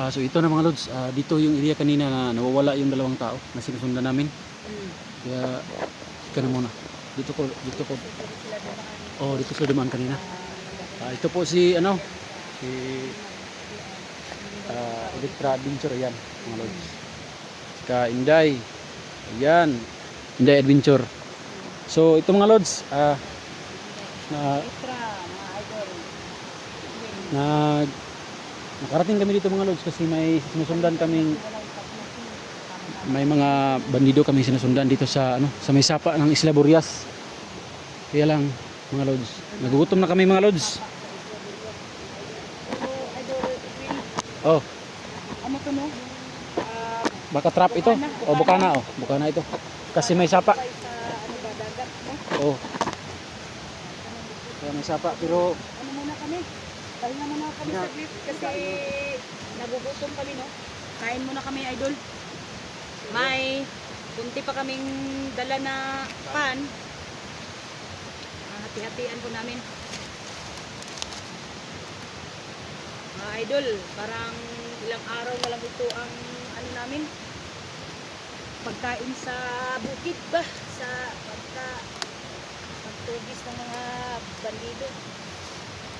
Ah, so ito na mga lods, ah, dito yung area kanina na nawawala yung dalawang tao na sinusundan namin. Mm. Kaya ika na muna. Dito ko dito ko. Oh, dito sila dumaan kanina. Ah, ito po si ano si ah Electra Adventure yan mga lods. Saka Inday. Ayan. Inday Adventure. So ito mga lods, ah na nag nakarating kami dito mga lods kasi may sinusundan kaming may mga bandido kami sinusundan dito sa ano sa may sapa ng Isla Burias. Kaya lang mga lods, nagugutom na kami mga lods. Oh, ano to no? Baka trap ito. O bukana oh, bukana ito. Kasi may sapa. Oh. Kaya may sapa pero Ano muna kami? Pahinga muna kami Yeah. saglit kasi nagugutom kami, no? Kain muna kami, idol. May kunti pa kaming dala na pan. Ah, Hati-hatian po namin. Mga idol, parang ilang araw na lang ito ang ano namin pagkain sa bukid ba sa pagka pagtugis ng mga bandido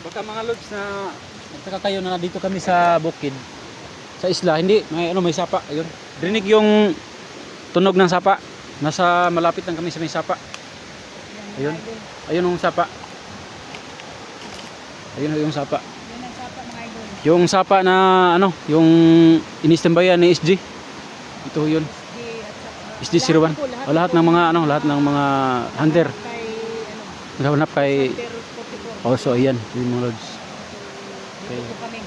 baka mga lods na nagtaka kayo na dito kami sa bukid sa isla hindi may ano may sapa ayun rinig yung tunog ng sapa nasa malapit lang kami sa may sapa Ayun. ayun yung sapa ayun yung sapa. Yung sapa na ano, yung inistambayan ni SG. Ito yun. SG at saka SG01. po, O lahat ng mga ano, lahat ng mga hunter. kay ano, Naghahanap kay 44. Also ayan, yung mga lods. Kami.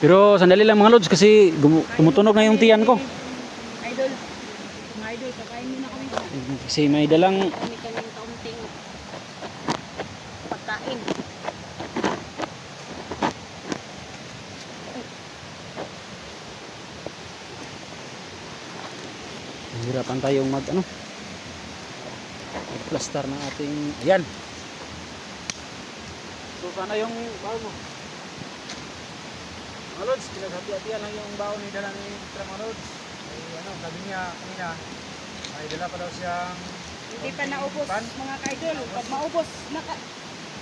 Pero sandali lang mga lods kasi tumutunog na yung tiyan ko. Idol. Mga idol, kakain muna kami. Kasi may dalang Kami kaming kaunting pagkain. hirapan tayong mag ano plaster ng ating ayan. Sana yung baon mo. Mga lods, pinaghati-hatian lang yung baon ni dala ni Tra mga lods. Ay ano, sabi niya kanina, may dala pa daw siyang Hindi pa naubos Pan? mga kaidol. Pag maubos, naka,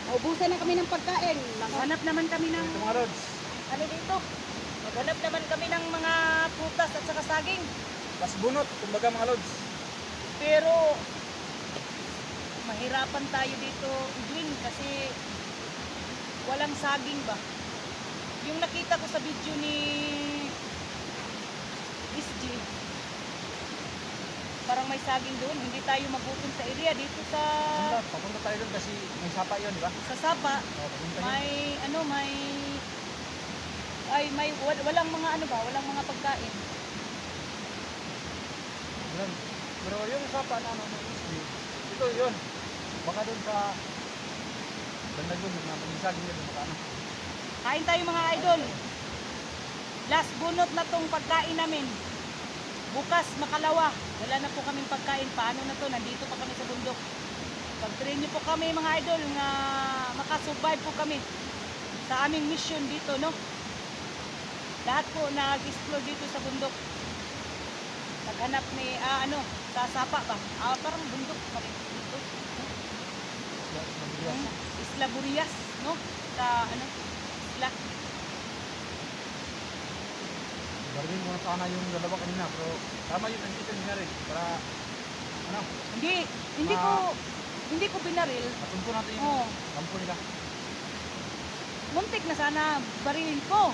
naubusan na kami ng pagkain. Maghanap naman kami ng ito mga lods. ano dito. Maghanap naman kami ng mga prutas at saka saging. Pas bunot, kumbaga mga lods. Pero mahirapan tayo dito, Edwin, kasi walang saging ba? Yung nakita ko sa video ni SG, parang may saging doon. Hindi tayo magutom sa area dito sa Papunta, papunta tayo doon kasi may sapa yun, di ba? sa Sapa. Oh. May ano, may ay may wal- walang mga ano ba, walang mga pagkain. Yun. Pero yung sapa na ano, ito yun. Baka doon sa banda doon, yun, baka ano. Kain tayo mga idol. Last bunot na tong pagkain namin. Bukas makalawa. Wala na po kaming pagkain. Paano na to? Nandito pa kami sa bundok. Pag-train niyo po kami mga idol nga makasurvive po kami sa aming mission dito, no? Lahat po nag-explore dito sa bundok. Naghanap ni, ah, ano, sa sapa ba? Ah, parang bundok pa rin dito. Yung Isla Burias, no? Sa, ano, Isla. Barinig mo na sana yung dalawa kanina, pero tama yun, nandito nila rin. Para, ano, Hindi, hindi ko, hindi ko binaril. matunto natin yung Oo. kampo nila. muntik na sana barilin ko.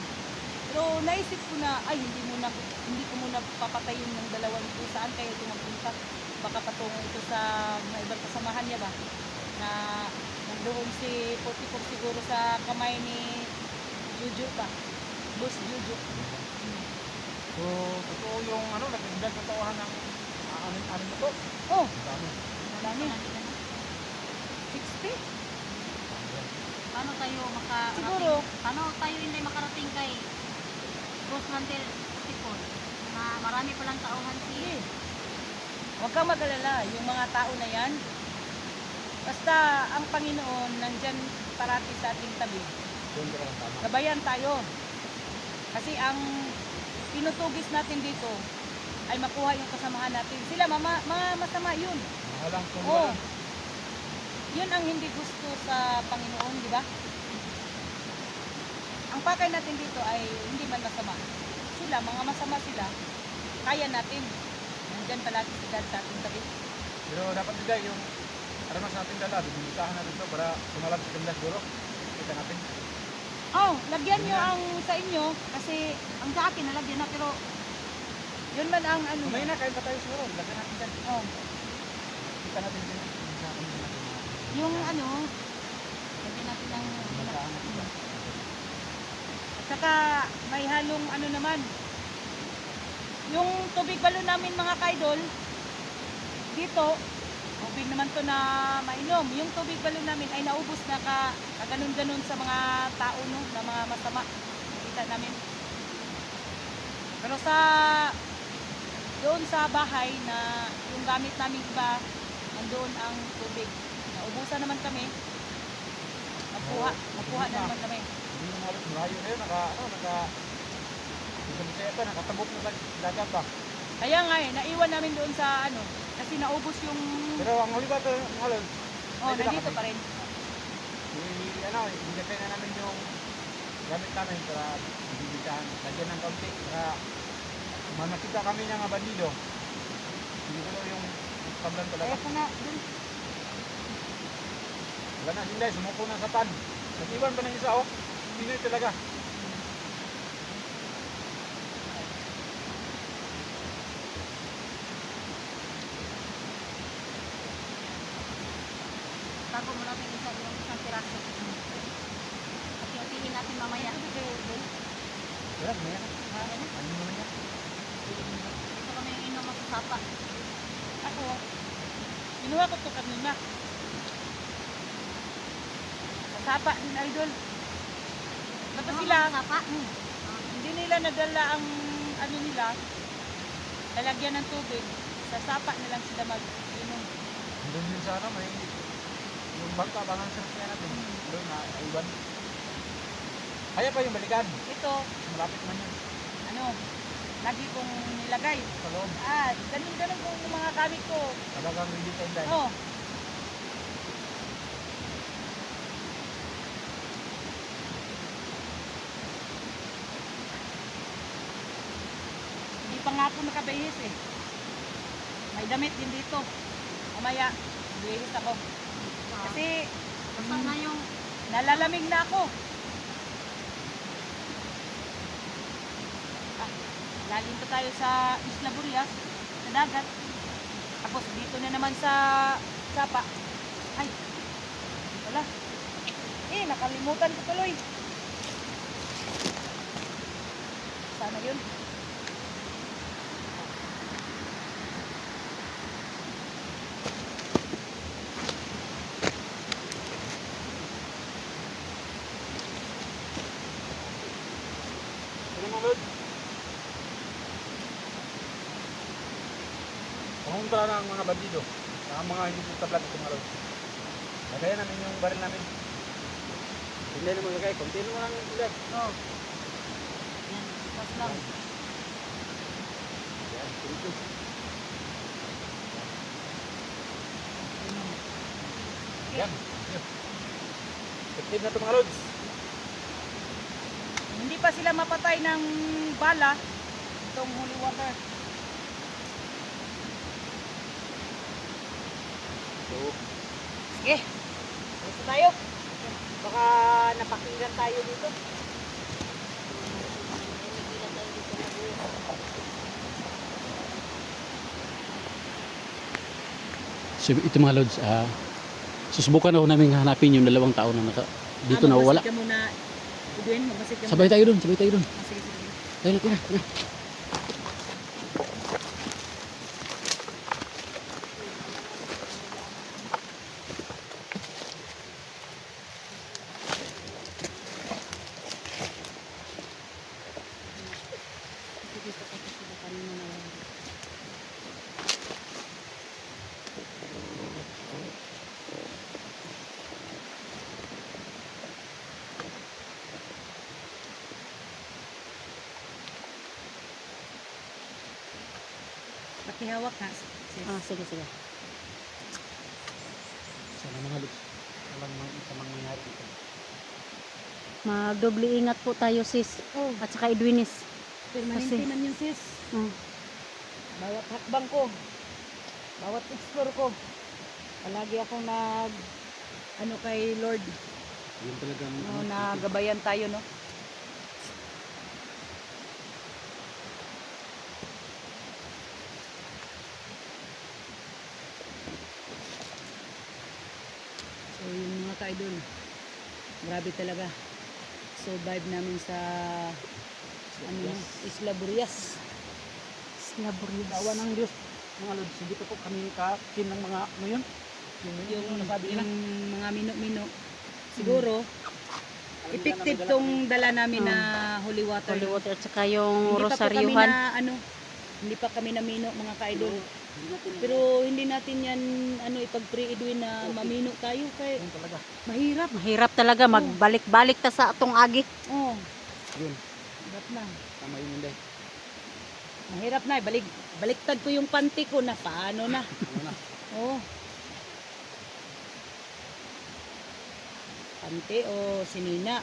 Pero naisip ko na, ay, hindi muna, hindi ko muna papatayin ng dalawang ito. Saan kaya ito magpunta? Baka patungo ito sa mga ibang kasamahan niya ba? Na nandoon si Potifor siguro sa kamay ni Juju ba? Boss Juju. So, totoo yung, ano, nagdagdag na tawahan ng uh, anin, anin na to. Oh, Ang dami. marami. 60? Paano tayo makarating? Siguro. Paano tayo hindi makarating kay Cross Hunter Tipon? Na marami palang tauhan si. Huwag kang mag-alala, yung mga tao na yan, basta ang Panginoon nandyan parati sa ating tabi. Gabayan tayo. Kasi ang tinutugis natin dito ay makuha yung kasamahan natin. Sila mama, mga masama yun. Walang Oo. Yun ang hindi gusto sa Panginoon, di ba? Ang pakay natin dito ay hindi man masama. Sila, mga masama sila, kaya natin. Nandyan palagi si God sa ating tabi. Pero dapat juga yung armas natin dala, bibitahan natin to para sumalab sa kanila siguro. Kita natin. Oh, lagyan nyo ang sa inyo kasi Ang sa akin, nalagyan na, pero yun man ang ano. Kumain na, kain pa tayo siguro. Lagyan natin dyan. Oh, Kita natin din. Sa akin din natin. yung ano, lagyan natin ng Bibitahan natin ba? At saka may halong ano naman. Yung tubig balon namin mga kaidol, dito, tubig naman to na mainom. Yung tubig balon namin ay naubos na ka, kaganon-ganon sa mga tao no, na mga masama. Nakita namin. Pero sa doon sa bahay na yung gamit namin iba, nandoon ang tubig. Naubusan naman kami. Nakuha, nakuha na naman kami. Hindi mo halos malayo na yun. Naka, ano, naka... Isa bisaya pa, nakatabok na sa dagat pa. Kaya nga eh, naiwan namin doon sa ano, kasi naubos yung, Pero ang huli ba ito, halon? oh, Ay, dila nandito pa rin. I, ano, ibigay na namin yung gamit namin para bibitahan. Lagyan ng kaunti para kung makita kami ng mga bandido. Hindi ko yung paglan talaga. Kaya ko na, dun, Wala na, hindi, sumuko na sa pan. Nag-iwan pa ng isa, oh. Pinoy talaga. tago mo natin isa yung isang piraso. Hati-hatiin natin mamaya. May yan. Ano naman yan? Ito kami yung inom at sapa. Ako, kinuha ko to kanina. Masapa din idol. Basta sila, Sapa? hmm, hindi nila nadala ang ano nila, lalagyan ng tubig. Sa sapa nilang sila mag-inom. Doon din sa ano, may yung bangka, bangang sa kaya natin. Doon na, iwan. Kaya pa yung balikan. Ito, Malapit man yun. ano, lagi kong nilagay. Sa loob. Ah, ganun-ganun kong mga gamit ko. Talagang ready time dahil. Oh. Hindi pa nga ako nakabihis eh. May damit din dito. Mamaya, bihis ako. Kasi Basta na yung nalalamig na ako. Lalim pa tayo sa Isla Burias, sa dagat. Tapos dito na naman sa Sapa. Ay, wala. Eh, nakalimutan ko tuloy. Sana yun. Ano mga lod? Pumunta na ang mga bandido. Ang mga hindi po tablat ito mga lod. Lagayan namin yung baril namin. Hindi naman lagay. Konti mo lang ilagay. Oh, yan, tas lang. Yan, dito. Yan. Effective na ito mga lods. hindi pa sila mapatay ng bala itong holy water. Sige. Gusto tayo. Baka napakinggan tayo dito. So ito mga lods, ah, susubukan ako namin hanapin yung dalawang tao na naka, dito na wala. Muna. Sabay tayo dun, sabay tayo dun. Ah, Sige, sige. Tayo na, tayo na, Pakihawak ha. sis. Ah, sige, sige. Sana mga lods. Walang mga isa mangyayari dito. Magdoble ingat po tayo sis. Oh, At saka Edwinis. permanente Kasi- man yun sis. Mm. Bawat hakbang ko, bawat explore ko, palagi akong nag, ano kay Lord, Yun talagang no, nagabayan tayo, no? So, ka-idol, grabe talaga. Survive namin sa, ano, Isla Burias. Slaborius. Awa ng Diyos. Mga lods, pa po kami kakin ng mga ano yun. Yung, yung, yung, nasabi nila. mga mino-mino. Siguro, Alam nila effective tong dala namin Ah. na holy water. Holy water at saka yung Hindi pa po kami rosaryuhan. na, ano, hindi pa kami namino mga ka-idol. Hindi Pero hindi natin yan ano ipag-pray Edwin na mamino tayo kay talaga. mahirap. Mahirap talaga magbalik-balik ta sa atong agi. Oh, Yun. hirap na. Tama yun Inday. Mahirap na. Balik, baliktad ko yung panty ko na paano na. Ano na. Oh. Panty o sinina.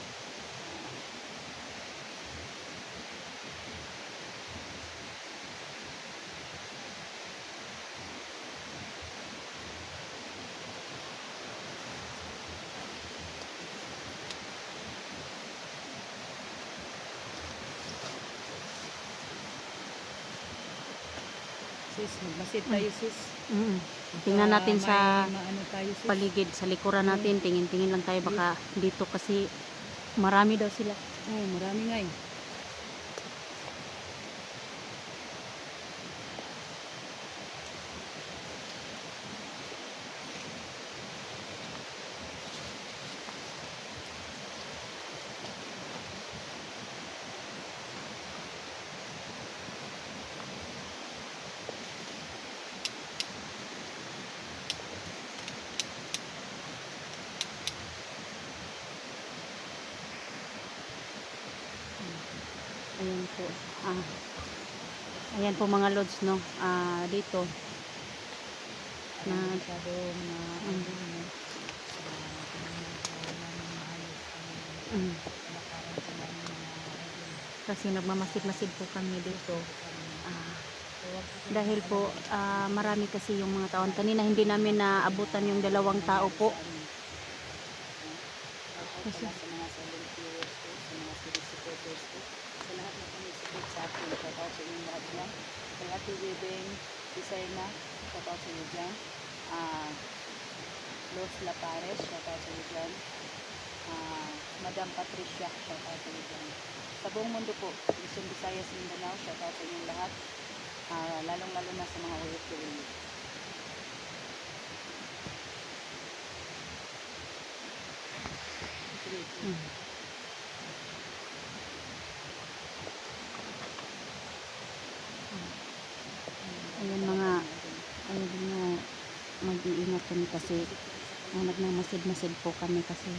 Sis, magmasid tayo sis. Mm. Tingnan natin sa maano tayo sis. paligid, sa likuran natin. Tingin-tingin lang tayo baka dito kasi marami daw sila. Oh, marami nga eh. Po. Ah. Ayan po mga lods, no? Ah, dito. Na, Na- masyado na Mm. ano, Mm. Kasi nagmamasid-masid po kami dito. Ah, dahil po ah, marami kasi yung mga taon. Kanina hindi namin naabutan yung dalawang tao po. Kasi sa mga silent viewers ko, sa mga series supporters ko, sa lahat na kami-support sa akin, shout out sa inyong lahat dyan. Kay Ate Wibeng, Isayna, shout out sa inyo dyan. Ah, Los Lapares, shout out sa inyo dyan. Ah, Madam Patricia, shout out sa inyo. Sa buong mundo po, Luzon, Visayas, Mindanao, shout out sa inyong lahat. Ah, lalong-lalo na sa mga OFW. Mm. Ayan mga ayun din na mag-iingat kami kasi nagmamasid-masid po kami kasi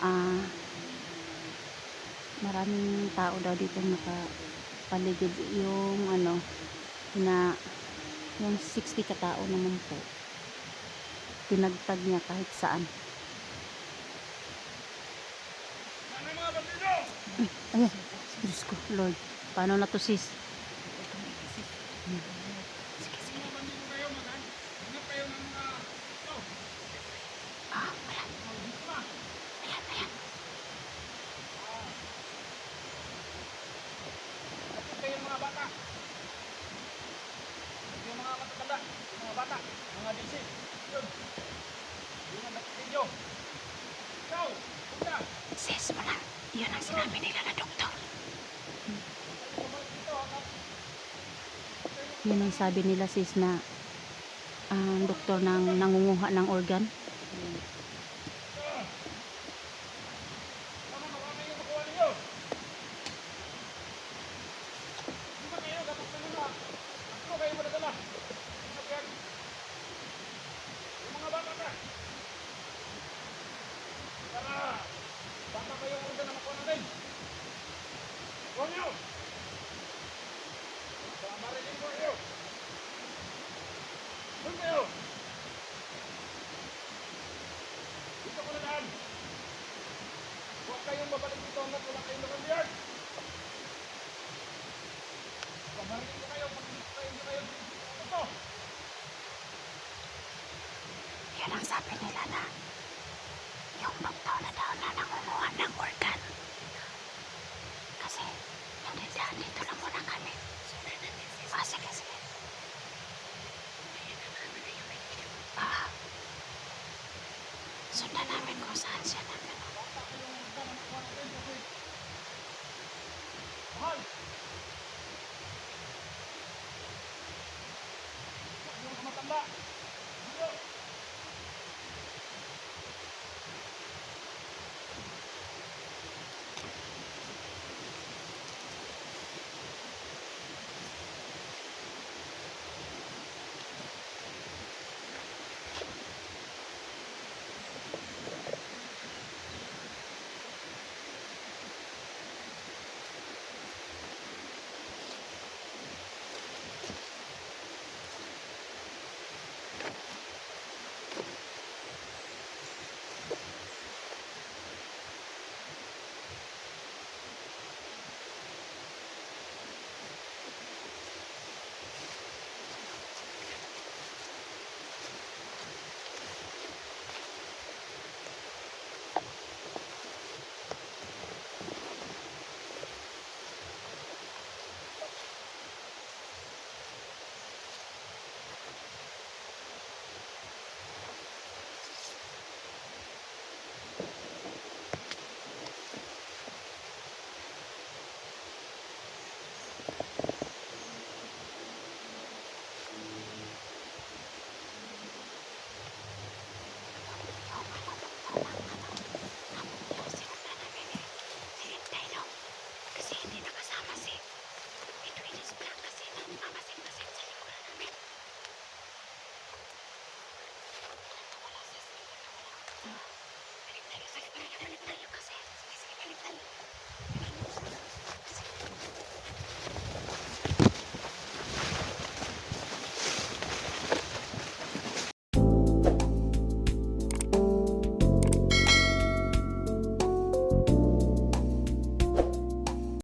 ah maraming tao daw dito nakapaligid yung ano na yung 60 katao naman po pinagtag niya kahit saan Ay, ayan. Diyos ko, Lord. Paano na to sis? Kayo mga bata. Yung mga matatanda, yung mga bata, mga DC. Yun. Yun ang. Sis, sinabi nila na doktor. Yun ang sabi nila sis na ang doktor nang nangunguha ng organ.